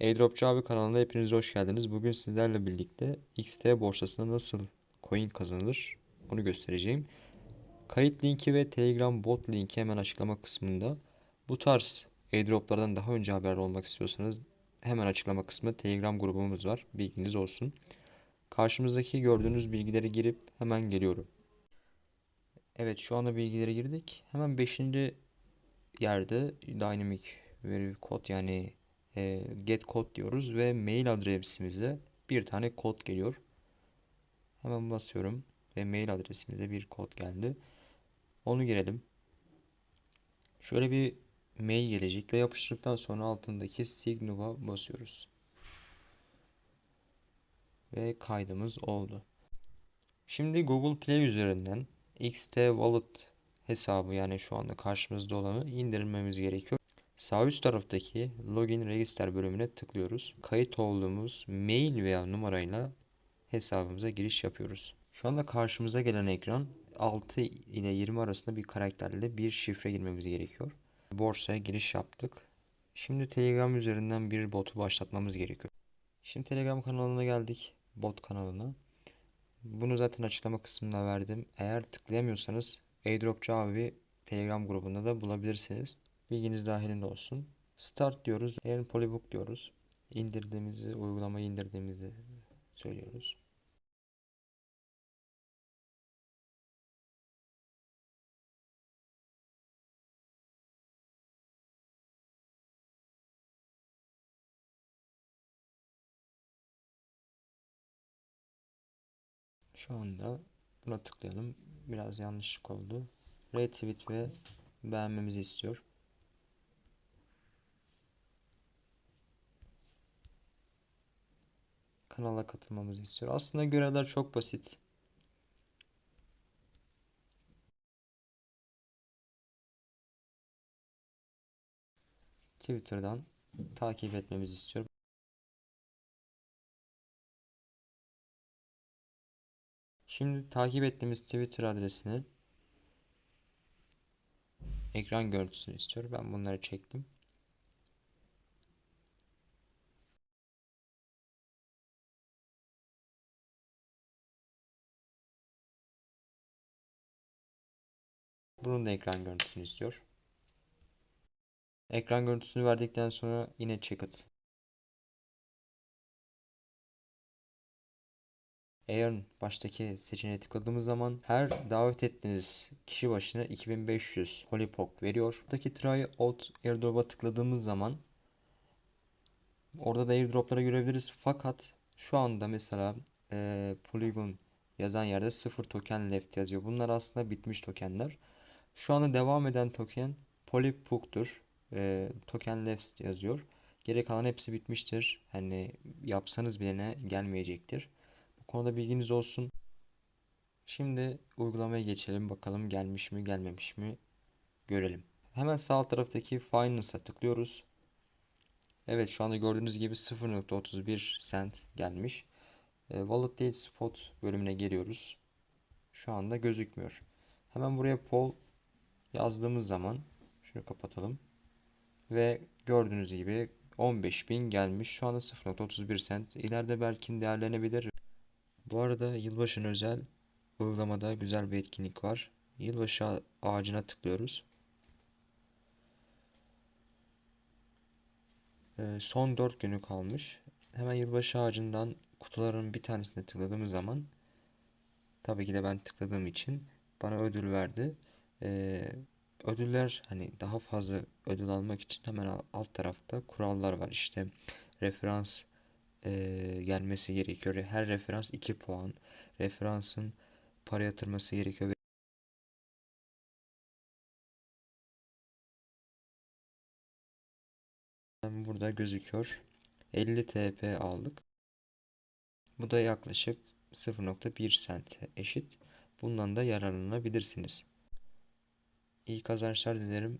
Airdropçu abi kanalına hepiniz hoş geldiniz. Bugün sizlerle birlikte XT borsasında nasıl coin kazanılır onu göstereceğim. Kayıt linki ve Telegram bot linki hemen açıklama kısmında. Bu tarz airdroplardan daha önce haber olmak istiyorsanız hemen açıklama kısmında Telegram grubumuz var. Bilginiz olsun. Karşımızdaki gördüğünüz bilgileri girip hemen geliyorum. Evet şu anda bilgileri girdik. Hemen 5. yerde Dynamic Veri Code yani e, get kod diyoruz ve mail adresimize bir tane kod geliyor. Hemen basıyorum ve mail adresimize bir kod geldi. Onu girelim. Şöyle bir mail gelecek ve yapıştırdıktan sonra altındaki Signal'a basıyoruz. Ve kaydımız oldu. Şimdi Google Play üzerinden XT Wallet hesabı yani şu anda karşımızda olanı indirmemiz gerekiyor. Sağ üst taraftaki Login Register bölümüne tıklıyoruz. Kayıt olduğumuz mail veya numarayla hesabımıza giriş yapıyoruz. Şu anda karşımıza gelen ekran 6 ile 20 arasında bir karakterle bir şifre girmemiz gerekiyor. Borsaya giriş yaptık. Şimdi Telegram üzerinden bir botu başlatmamız gerekiyor. Şimdi Telegram kanalına geldik. Bot kanalına. Bunu zaten açıklama kısmına verdim. Eğer tıklayamıyorsanız Airdropçu abi Telegram grubunda da bulabilirsiniz. Bilginiz dahilinde olsun. Start diyoruz. Earn Polybook diyoruz. İndirdiğimizi, uygulamayı indirdiğimizi söylüyoruz. Şu anda buna tıklayalım. Biraz yanlışlık oldu. Retweet ve beğenmemizi istiyor. Kanala katılmamızı istiyor. Aslında görevler çok basit. Twitter'dan takip etmemizi istiyor. Şimdi takip ettiğimiz Twitter adresini ekran görüntüsünü istiyor. Ben bunları çektim. Bunun da ekran görüntüsünü istiyor. Ekran görüntüsünü verdikten sonra yine check Eğer baştaki seçeneğe tıkladığımız zaman her davet ettiğiniz kişi başına 2500 Holypok veriyor. Buradaki try out airdrop'a tıkladığımız zaman orada da airdrop'ları görebiliriz. Fakat şu anda mesela e, Polygon yazan yerde 0 token left yazıyor. Bunlar aslında bitmiş tokenler. Şu anda devam eden token Polypuk'tur. E, token left yazıyor. Geri kalan hepsi bitmiştir. Hani yapsanız bile ne gelmeyecektir. Bu konuda bilginiz olsun. Şimdi uygulamaya geçelim. Bakalım gelmiş mi gelmemiş mi görelim. Hemen sağ taraftaki Finance'a tıklıyoruz. Evet şu anda gördüğünüz gibi 0.31 cent gelmiş. E, Wallet değil Spot bölümüne geliyoruz. Şu anda gözükmüyor. Hemen buraya Pol yazdığımız zaman şunu kapatalım. Ve gördüğünüz gibi 15.000 gelmiş. Şu anda 0.31 cent. İleride belki değerlenebilir. Bu arada yılbaşına özel uygulamada güzel bir etkinlik var. Yılbaşı ağacına tıklıyoruz. Ee, son 4 günü kalmış. Hemen yılbaşı ağacından kutuların bir tanesine tıkladığımız zaman tabii ki de ben tıkladığım için bana ödül verdi. Ee, ödüller hani daha fazla ödül almak için hemen alt tarafta kurallar var. İşte referans e, gelmesi gerekiyor. Her referans 2 puan. Referansın para yatırması gerekiyor. Burada gözüküyor. 50 TP aldık. Bu da yaklaşık 0.1 cent eşit. Bundan da yararlanabilirsiniz. İyi kazançlar dilerim.